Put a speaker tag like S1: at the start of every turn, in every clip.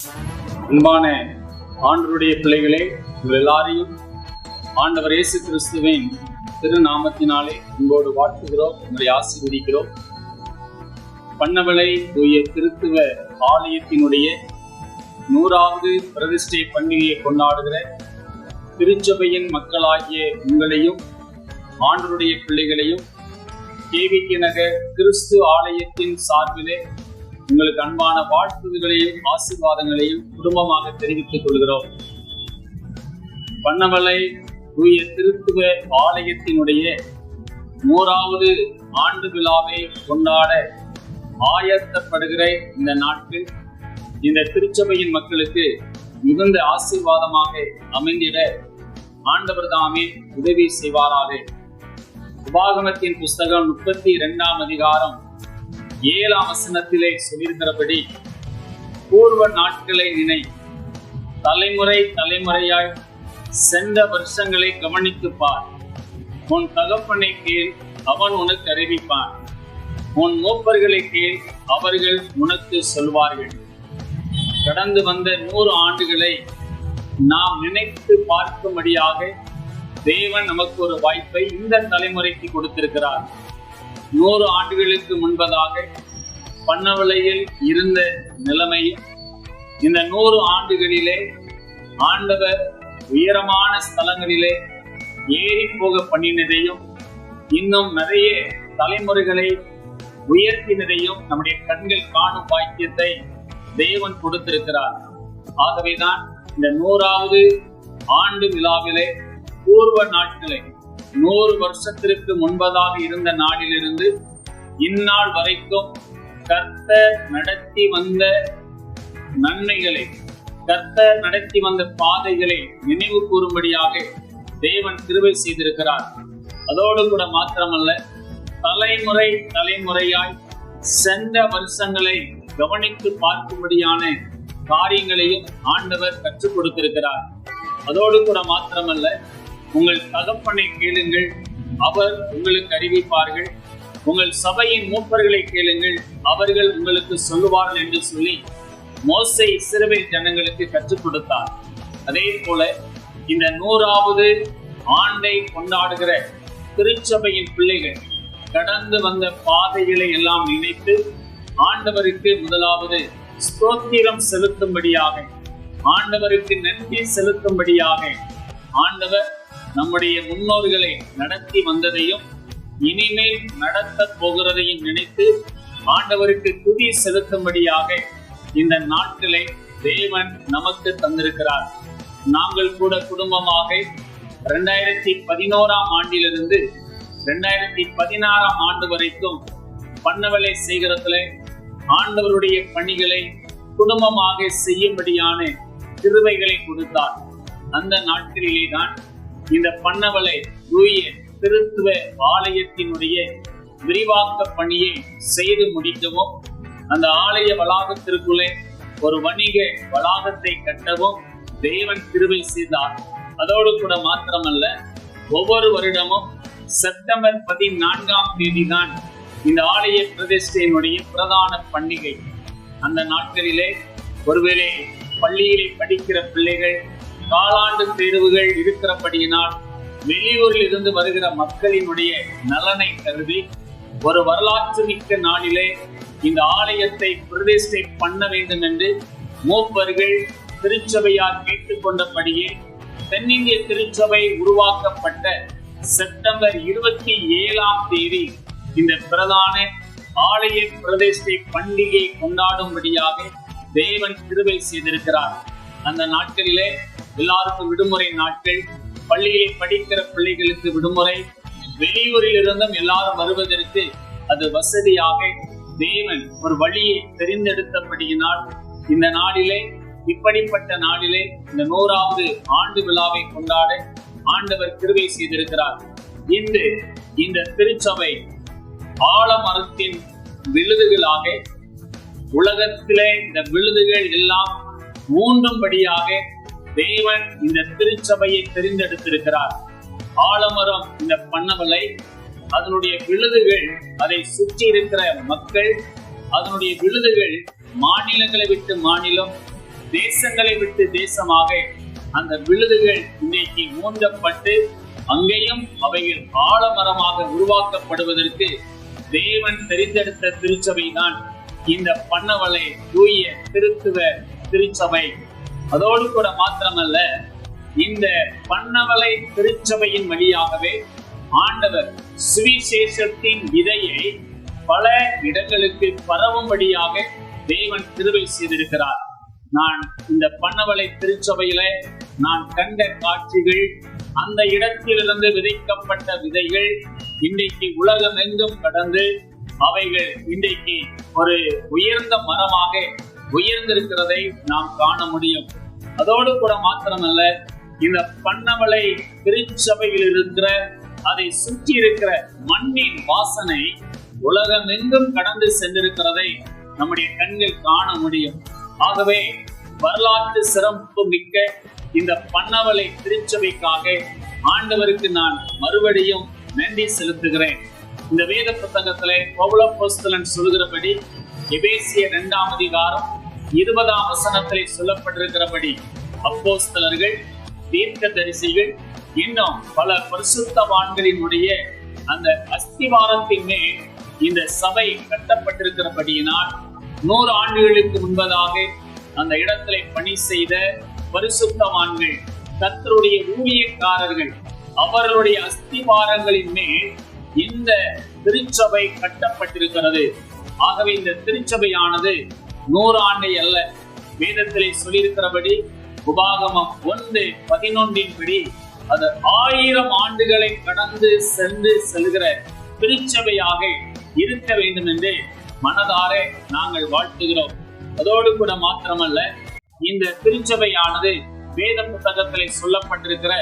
S1: அன்பான ஆண்டருடைய பிள்ளைகளே உங்கள் எல்லாரையும் ஆண்டவர் இயேசு கிறிஸ்துவின் திருநாமத்தினாலே உங்களோடு வாழ்த்துகிறோம் உங்களை ஆசீர்வதிக்கிறோம். பண்ணவளை தூய திருத்துவ ஆலயத்தினுடைய நூறாவது பிரதிஷ்டை பண்டிகையை கொண்டாடுகிற திருச்சபையின் மக்களாகிய உங்களையும் ஆண்டருடைய பிள்ளைகளையும் கேவிக்கு நகர் கிறிஸ்து ஆலயத்தின் சார்பிலே உங்களுக்கு அன்பான வாழ்த்துதல்களையும் ஆசீர்வாதங்களையும் குடும்பமாக தெரிவித்துக் கொள்கிறோம். பண்ணவளை தூய திருத்துவ ஆலயத்தினுடைய நூறாவது ஆண்டு விழாவை கொண்டாட ஆயத்தப்படுகிற இந்த நாட்கள் இந்த திருச்சபையின் மக்களுக்கு மிகுந்த ஆசீர்வாதமாக அமைந்திட ஆண்டவர் தாமே உதவி செய்வாராக. உபாகமத்தின் புஸ்தகம் முப்பத்தி இரண்டாம் அதிகாரம் ஏழாம் வசனத்திலே சொல்லியிருக்கிறபடி பூர்வ நாட்களை நினை தலைமுறை தலைமுறையாய் சென்ற வருஷங்களை கவனித்து பார் உன் தகப்பனை கீழ் அவன் உனக்கு அறிவிப்பான். உன் மூப்பர்களை கீழ் அவர்கள் உனக்கு சொல்வார்கள். கடந்து வந்த நூறு ஆண்டுகளை நாம் நினைத்து பார்க்கும்படியாக தேவன் நமக்கு ஒரு வாய்ப்பை இந்த தலைமுறைக்கு கொடுத்திருக்கிறார். நூறு ஆண்டுகளுக்கு முன்பதாக பண்ணவலையில் இருந்த நிலைமையும் இந்த நூறு ஆண்டுகளிலே ஆண்டவர் உயரமான ஸ்தலங்களிலே ஏறி போக பண்ணினதையும் இன்னும் நிறைய தலைமுறைகளை உயர்த்தினதையும் நம்முடைய கண்கள் காணும் பாக்கியத்தை தேவன் கொடுத்திருக்கிறார். ஆகவேதான் இந்த நூறாவது ஆண்டு விழாவிலே பூர்வ நாட்களை நூறு வருஷத்திற்கு முன்பதாக இருந்த நாளிலிருந்து இந்நாள் வரைக்கும் கர்த்த நடத்தி வந்த நன்மைகளை கர்த்த நடத்தி வந்த பாதைகளை நினைவு கூறும்படியாக தேவன் திருவை செய்திருக்கிறார். அதோடு கூட மாத்திரமல்ல தலைமுறை தலைமுறையாய் சென்ற வருஷங்களை கவனித்து பார்க்கும்படியான காரியங்களையும் ஆண்டவர் கற்றுக் கொடுத்திருக்கிறார். அதோடு கூட மாத்திரமல்ல உங்கள் தகப்பனை கேளுங்கள். அவர் உங்களுக்கு அறிவிப்பார்கள். உங்கள் சபையின் மூப்பர்களை கேளுங்கள். அவர்கள் உங்களுக்கு சொல்லுவார்கள் என்று சொல்லி மோசை சிறுவை ஜனங்களுக்கு கற்றுக் கொடுத்தார். அதே போல இந்த நூறாவது ஆண்டை கொண்டாடுகிற திருச்சபையின் பிள்ளைகள் கடந்து வந்த பாதைகளை எல்லாம் நினைத்து ஆண்டவருக்கு முதலாவது ஸ்தோத்திரம் செலுத்தும்படியாக ஆண்டவருக்கு நன்றி செலுத்தும்படியாக ஆண்டவர் நம்முடைய முன்னோர்களை நடத்தி வந்ததையும் இனிமேல் நடத்த போகிறதையும் நினைத்து ஆண்டவருக்கு துதி செலுத்தும்படியாக இந்த நாட்களை தேவன் நமக்கு தந்திருக்கிறார். நாங்கள் கூட குடும்பமாக இரண்டாயிரத்தி பதினோராம் ஆண்டிலிருந்து ரெண்டாயிரத்தி பதினாறாம் ஆண்டு வரைக்கும் பண்ணவலை செய்கிறதுல ஆண்டவருடைய பணிகளை குடும்பமாக செய்யும்படியான கிருவைகளை கொடுத்தார். அந்த நாட்களிலே தான் இந்த பண்ணவலை தூய திருத்துவ ஆலயத்தினுடைய விரிவாக்க பணியை செய்து முடிக்கவும் அந்த ஆலய வளாகத்திற்குள்ளே ஒரு வணிக வளாகத்தை கட்டவும் தேவன் கிருவை செய்தார். அதோடு கூட மாத்திரமல்ல ஒவ்வொரு வருடமும் செப்டம்பர் பதினான்காம் தேதி தான் இந்த ஆலய பிரதிஷ்டையினுடைய பிரதான பண்டிகை. அந்த நாட்களிலே ஒருவேளை பள்ளியிலே படிக்கிற பிள்ளைகள் காலாண்டு தேர்வுகள் இருக்கிறபடியினால் வெளியூரில் இருந்து வருகிற மக்களினுடைய நலனை கருதி ஒரு வரலாற்று மிக்க நாளிலே இந்த ஆலயத்தை பிரதிஷ்டை பண்ண வேண்டும் என்று மூப்பர்கள் திருச்சபையால் கேட்டுக்கொண்டபடியே தென்னிந்திய திருச்சபை உருவாக்கப்பட்ட செப்டம்பர் இருபத்தி ஏழாம் தேதி இந்த பிரதான ஆலய பிரதிஷ்டை பண்டிகை கொண்டாடும்படியாக தேவன் கிருபை செய்திருக்கிறார். அந்த நாட்களிலே எல்லாருக்கும் விடுமுறை நாட்கள் பள்ளியிலே படிக்கிற பிள்ளைகளுக்கு விடுமுறை வெளியூரில் இருந்தும் எல்லாரும் வருவதற்கு அது வசதியாக தேவன் ஒரு வழியை தெரிந்தெடுத்தபடியினால் இந்த நாளிலே இப்படிப்பட்ட நாளிலே இந்த நூறாவது ஆண்டு விழாவை கொண்டாட ஆண்டவர் கிருவை செய்திருக்கிறார். இன்று இந்த திருச்சபை ஆலமரத்தின் விழுதுகளாக உலகத்திலே இந்த விழுதுகள் எல்லாம் மூன்றும்படியாக தேவன் இந்த திருச்சபையை தெரிந்தெடுத்திருக்கிறார். ஆலமரம் இந்த பண்ணவலை அதனுடைய விழுதுகள் அதை சுற்றி இருக்கிற மக்கள் அதனுடைய விழுதுகள் மாநிலங்களை விட்டு மாநிலம் தேசங்களை விட்டு தேசமாக அந்த விழுதுகள் இன்னைக்கு மூன்றப்பட்டு அங்கேயும் அவைகள் ஆலமரமாக உருவாக்கப்படுவதற்கு தேவன் தெரிந்தெடுத்த திருச்சபை தான் இந்த பண்ணவலை தூய திருத்துவ திருச்சபை. அதோடு கூட மாத்திரமல்ல இந்த பன்னவலை திருச்சபையின் வழியாகவே ஆண்டவர் சுவிசேஷத்தின் விதையை பல இடங்களுக்கு பரவும்படியாக தேவன் திருவை செய்திருக்கிறார். நான் இந்த பன்னவலை திருச்சபையில நான் கண்ட காட்சிகள் அந்த இடத்திலிருந்து விதைக்கப்பட்ட விதைகள் இன்றைக்கு உலகம் எங்கும் கடந்து அவைகள் இன்றைக்கு ஒரு உயர்ந்த மரமாக உயர்ந்திருக்கிறதை நாம் காண முடியும். அதோடு கூட மாத்திரமல்ல இந்த பண்ணவளை திருச்சபையில் இருக்கிற அதை சுற்றி இருக்கிற மண்ணின் வாசனை உலகம் எங்கும் கடந்து சென்றிருக்கிறதை நம்முடைய கண்கள் காண முடியும். ஆகவே வரலாற்று சிறப்பு மிக்க இந்த பண்ணவளை திருச்சபைக்காக ஆண்டவருக்கு நான் மறுபடியும் நன்றி செலுத்துகிறேன். இந்த வேத புத்தகத்திலே பௌலப்போஸ்தலன் சொல்கிறபடி எபேசிய இரண்டாம் அதிகாரம் இருபதாம் வசனத்திலே சொல்லப்பட்டிருக்கிறபடி அப்போஸ்தலர்கள் தீர்க்க தரிசிகள் இன்னும் பல பரிசுத்தவான்களினுடைய அந்த அஸ்திவாரத்தின் மேல் இந்த சபை கட்டப்பட்டிருக்கிறபடியினால் நூறு ஆண்டுகளுக்கு முன்பதாக அந்த இடத்திலே பணி செய்த பரிசுத்தவான்கள் கத்தருடைய ஊழியக்காரர்கள் அவர்களுடைய அஸ்திவாரங்களின் மேல் இந்த திருச்சபை கட்டப்பட்டிருக்கிறது. ஆகவே இந்த திருச்சபையானது நூறு ஆண்டை அல்ல. வேதத்திலே சொல்லியிருக்கிறபடி உபாகமம் ஒன்று பதினொன்றின்படி அது ஆயிரம் ஆண்டுகளை கடந்து சென்று செல்கிற திருச்சபையாக இருக்க வேண்டும் என்று மனதார நாங்கள் வாழ்த்துகிறோம். அதோடு கூட மாத்திரமல்ல இந்த திருச்சபையானது வேத புத்தகத்திலே சொல்லப்பட்டிருக்கிற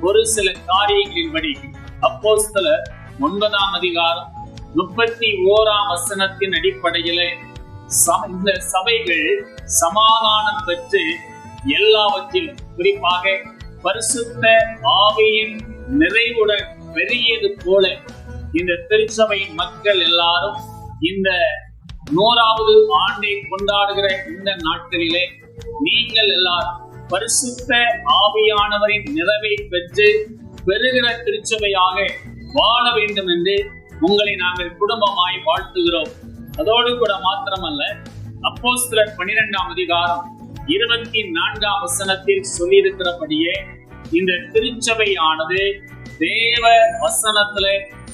S1: ஒரு சில காரியங்களின்படி அப்போஸ்தலர் ஒன்பதாம் அதிகாரம் முப்பத்தி ஓராம் வசனத்தின் அடிப்படையிலே இந்த சபைகள் சமாதானம் பெற்று எல்லாவற்றிலும் குறிப்பாக பரிசுத்த ஆவியின் நிறைவுடன் பெரியது போல இந்த திருச்சபையின் மக்கள் எல்லாரும் இந்த நூறாவது ஆண்டை கொண்டாடுகிற இந்த நாட்களிலே நீங்கள் எல்லாரும் பரிசுத்த ஆவியானவரின் நிறைவை பெற்று பெறுகிற திருச்சபையாக வாழ வேண்டும் என்று உங்களை நாங்கள் குடும்பமாய் வாழ்த்துகிறோம். அதோடு கூட மாத்திரமல்ல அப்போஸ்தலர் பனிரெண்டாம் அதிகாரம் இருபத்தி நான்காம் வசனத்தில் சொல்லியிருக்கிறபடியே இந்த திருச்சபையானது தேவ வசனத்துல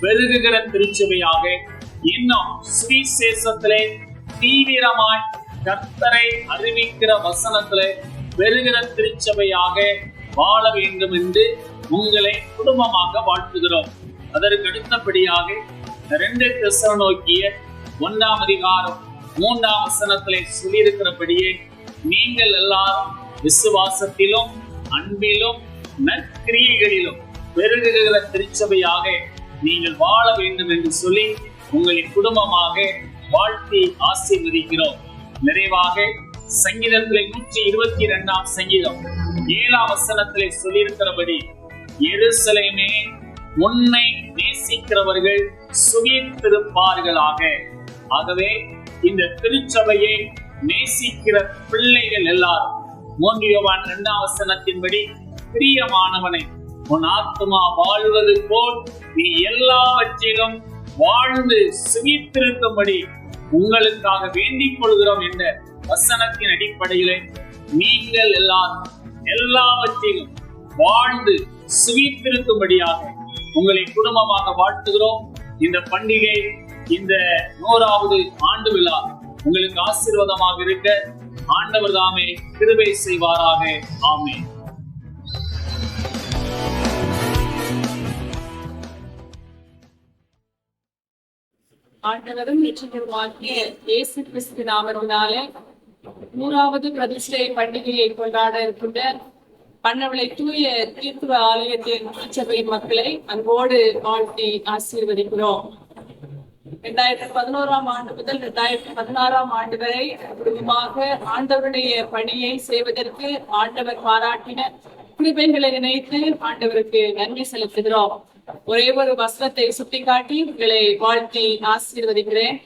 S1: பெருகுகிற திருச்சபையாக இன்னும் சுவிசேஷத்திலே தீவிரமாய் கர்த்தரை அறிவிக்கிற வசனத்துல பெருகிற திருச்சபையாக வாழ வேண்டும் என்று உங்களை குடும்பமாக வாழ்த்துகிறோம். அதற்கு அடுத்தபடியாக ரெண்டு நோக்கிய ஒன்றாம் அதிகாரம் மூன்றாம் வசனத்திலே சொல்லியிருக்கிறபடியே நீங்கள் எல்லாரும் விசுவாசத்திலும் அன்பிலும் நற்கிரியைகளிலும் பெருகுகிற திருச்சபையாக நீங்கள் வாழ வேண்டும் என்று சொல்லி உங்களின் குடும்பமாக வாழ்த்தி ஆசீர்வதிக்கிறோம். நிறைவாக சங்கீதத்திலே நூற்றி இருபத்தி இரண்டாம் சங்கீதம் ஏழாம் வசனத்திலே சொல்லியிருக்கிறபடி எருசலேமே உன்னை நேசிக்கிறவர்கள் சுகித்திருப்பார்களாக ஆகவே இந்த திருச்சபையை நேசிக்கிற பிள்ளைகள் எல்லாரும் மூன்று இரண்டாம் வசனத்தின்படி பிரியமானவனை உன் ஆத்மா வாழ்வது போல் நீ எல்லாவற்றிலும் வாழ்ந்து சுகித்திருக்கும்படி உங்களுக்காக வேண்டிக் கொள்கிறோம் என்ற வசனத்தின் அடிப்படையிலே நீங்கள் எல்லாரும் எல்லாவற்றிலும் வாழ்ந்து சுகித்திருக்கும்படியாக உங்களை குடும்பமாக வாழ்த்துகிறோம். இந்த பண்டிகை இந்த நூறாவது ஆண்டு விழா உங்களுக்கு ஆசீர்வாதமாக இருக்க ஆண்டவர் தாமே கிருபை செய்வாராக. ஆமே
S2: ஆண்டவரும் நிச்சயமாகிய இயேசு கிறிஸ்து நாமத்தினாலே நூறாவது பிரதிஷ்டை பண்டிகையை கொண்டாட இருக்கின்ற பண்ணவளை தூய தீர்த்துவ ஆலயத்தின் திருச்சபை மக்களை அன்போடு வாழ்த்தி ஆசீர்வதிக்கிறோம். இரண்டாயிரத்தி பதினோராம் ஆண்டு முதல் இரண்டாயிரத்தி பதினாறாம் ஆண்டு வரை குழுவாக ஆண்டவருடைய பணியை செய்வதற்கு ஆண்டவர் பாராட்டின கிருபைகளை நினைத்து ஆண்டவருக்கு நன்றி செலுத்துகிறோம். ஒரே ஒரு வசனத்தை சுட்டிக்காட்டி உங்களை வாழ்த்தி ஆசீர்வதிக்கிறேன்.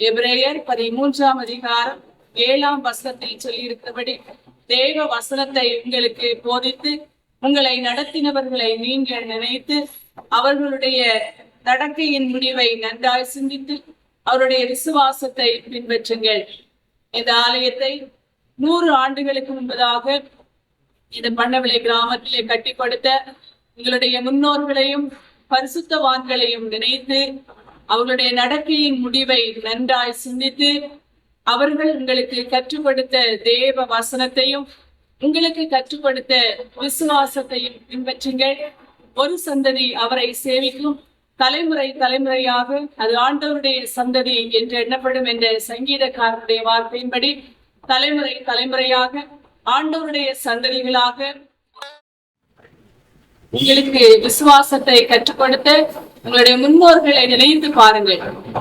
S2: எப்ரேயர் பதிமூன்றாம் அதிகாரம் ஏழாம் வசனத்தில் சொல்லியிருக்கிறபடி தேவ வசனத்தை உங்களுக்கு போதித்து உங்களை நடத்தினவர்களை நீங்கள் நினைத்து அவர்களுடைய நடக்கையின் முடிவை நன்றாய் சிந்தித்து அவருடைய விசுவாசத்தை பின்பற்றுங்கள். இந்த ஆலயத்தை நூறு ஆண்டுகளுக்கு முன்பதாக இந்த பண்ணவிளை கிராமத்திலே கட்டி கொடுத்த உங்களுடைய முன்னோர்களையும் பரிசுத்தவான்களையும் நினைத்து அவர்களுடைய நடக்கையின் முடிவை நன்றாய் சிந்தித்து அவர்கள் உங்களுக்கு கற்றுக் கொடுத்த தேவ வசனத்தையும் உங்களுக்கு கற்றுக் கொடுத்த விசுவாசத்தையும் பின்பற்றுங்கள். ஒரு சந்ததி அவரை சேவிக்கும். தலைமுறை தலைமுறையாக அது ஆண்டவருடைய சந்ததி என்று எண்ணப்படும் என்ற சங்கீதக்காரருடைய வார்த்தையின்படி தலைமுறை தலைமுறையாக ஆண்டவருடைய சந்ததிகளாக உங்களுக்கு விசுவாசத்தை கற்றுக் கொடுத்த உங்களுடைய முன்னோர்களை நினைத்து பாருங்கள்.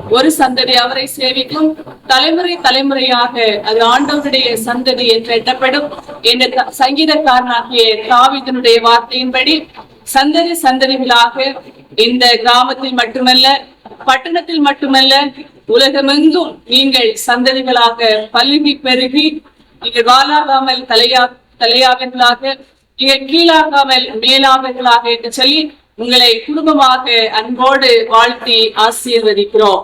S2: ஒரு சந்ததி அவரை சேவிக்கும் தலைமுறை தலைமுறையாக அது ஆண்டவருடைய சந்ததி என்று எட்டப்படும் என்ற சங்கீதக்காரனாகிய தாவிதனுடைய வார்த்தையின்படி சந்ததி சந்ததிகளாக இந்த கிராமத்தில் மட்டுமல்ல பட்டணத்தில் மட்டுமல்ல உலகமெங்கும் நீங்கள் சந்ததிகளாக பல்கி பெருகி நீங்கள் வாழாகாமல் தலையா தலையாகங்களாக நீங்கள் கீழாகாமல் மேலாகங்களாக என்று சொல்லி உங்களை குடும்பமாக அன்போடு வாழ்த்தி ஆசீர்வதிக்கிறோம்.